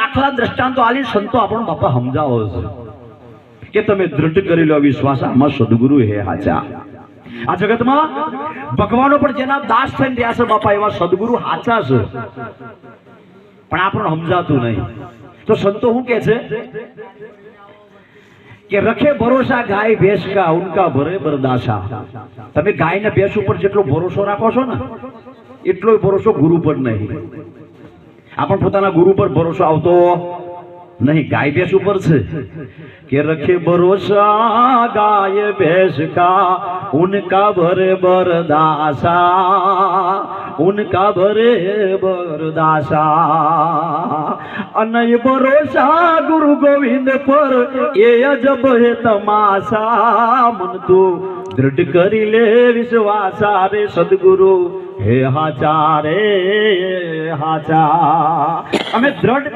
દાખલા દ્રષ્ટાંતો આલી સંતો આપણો બાપા સમજાવો છે. કે તમે દ્રઢ કરી લો વિશ્વાસ, આમાં સદગુરુ હે હાચા. આ જગતમાં ભગવાનો પણ જેના દાસ થઈને રહ્યા છે બાપા, એવા સદગુરુ હાચા છે. પણ આપણને સમજાતું નહીં. તો સંતો શું કે છે? કે રખે ભરોસા ગાય ભેંસ કા ઉનકા ભરે બરદાસા. તમે ગાય ને ભેંસ ઉપર જેટલો ભરોસો રાખો છો ને એટલો ભરોસો ગુરુ પર નહીં. આપણ પોતાના ગુરુ પર ભરોસો આવતો નહીં, ગાય ભેંસ ઉપર છે. કે રખે ભરોસા, ગાય ભેંસ કા, ઉનકા ભરે બરદાસા, ઉનકા ભરે બરદાસા. અનય ભરોસા ગુરુ ગોવિંદ પર એ અજબ હે તમાશા મન તું દૃઢ કરી લે વિશ્વાસા રે સદગુરુ. હે હાચા રે હાચા. અમે દ્રઢ